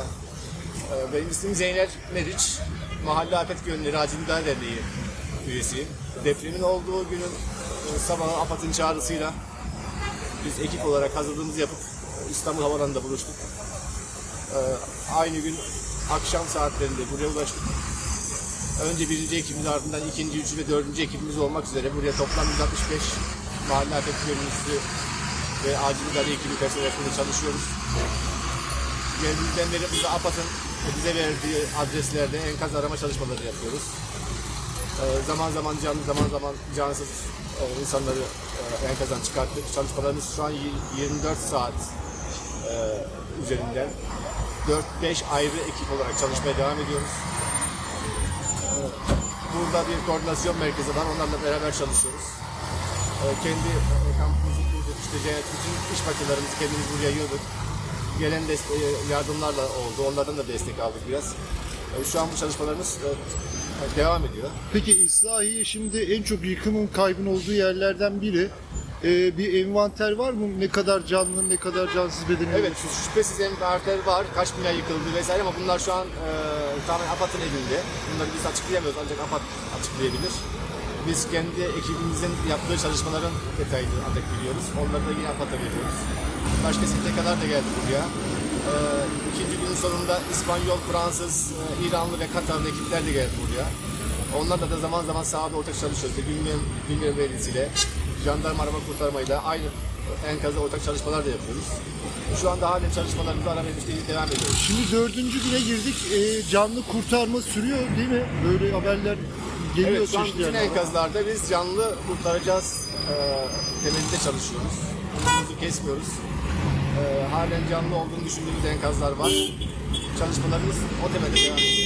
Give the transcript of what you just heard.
Ee, Benim ismim Zeynel Meriç. Mahalle Afet Gönülleri Acil Müdahale Derneği üyesiyim. Depremin olduğu günün e, sabahı AFAD'ın çağrısıyla biz ekip olarak hazırlığımızı yapıp İstanbul Havaalanı'nda buluştuk. Ee, Aynı gün akşam saatlerinde buraya ulaştık. Önce birinci ekibimiz ardından ikinci, üçüncü ve dördüncü ekibimiz olmak üzere buraya toplam 165 mahalle afet gönüllüsü ve acil müdahale ekibi personeliyle çalışıyoruz. Burada AFAD'ın bize verdiği adreslerde enkaz arama çalışmaları yapıyoruz. Ee, zaman zaman canlı, zaman zaman cansız e, insanları e, enkazdan çıkarttık. Çalışmalarımız şu an y- 24 saat e, üzerinden 4-5 ayrı ekip olarak çalışmaya devam ediyoruz. Burada bir koordinasyon merkezi var. Onlarla beraber çalışıyoruz. Kendi e, kampımızı kurduk. İşte bütün iş makinelerimizi kendimiz buraya yığdık. Gelen deste- e, yardımlarla oldu. Onlardan da destek aldık biraz. Ee, Şu an bu çalışmalarımız e, devam ediyor. Peki İslahiye şimdi en çok yıkımın kaybın olduğu yerlerden biri. Ee, bir envanter var mı? Ne kadar canlı, ne kadar cansız bedeni? Evet, şu şüphesiz envanter var. Kaç bina yıkıldı vesaire ama bunlar şu an e, tamamen AFAD'ın elinde. Bunları biz açıklayamıyoruz ancak AFAD açıklayabilir. Biz kendi ekibimizin yaptığı çalışmaların detayını ancak biliyoruz. Onları da yine AFAD'a veriyoruz. Başka STK'lar da geldi buraya. E, ikinci günün sonunda İspanyol, Fransız, e, İranlı ve Katarlı ekipler de geldi buraya. Onlarla da zaman zaman sahada ortak çalışıyoruz. Güngör, Güngör Belediyesi'yle, jandarma arama kurtarmayla aynı enkazda ortak çalışmalar da yapıyoruz. Şu anda halen çalışmalarımızı arama müşteriyle devam ediyoruz. Şimdi dördüncü güne girdik. Ee, canlı kurtarma sürüyor değil mi? Böyle haberler geliyor Evet, şu an bütün enkazlarda biz canlı kurtaracağız e, temelinde çalışıyoruz. Umudumuzu kesmiyoruz. E, halen canlı olduğunu düşündüğümüz enkazlar var. Çalışmalarımız o temelde devam ediyor.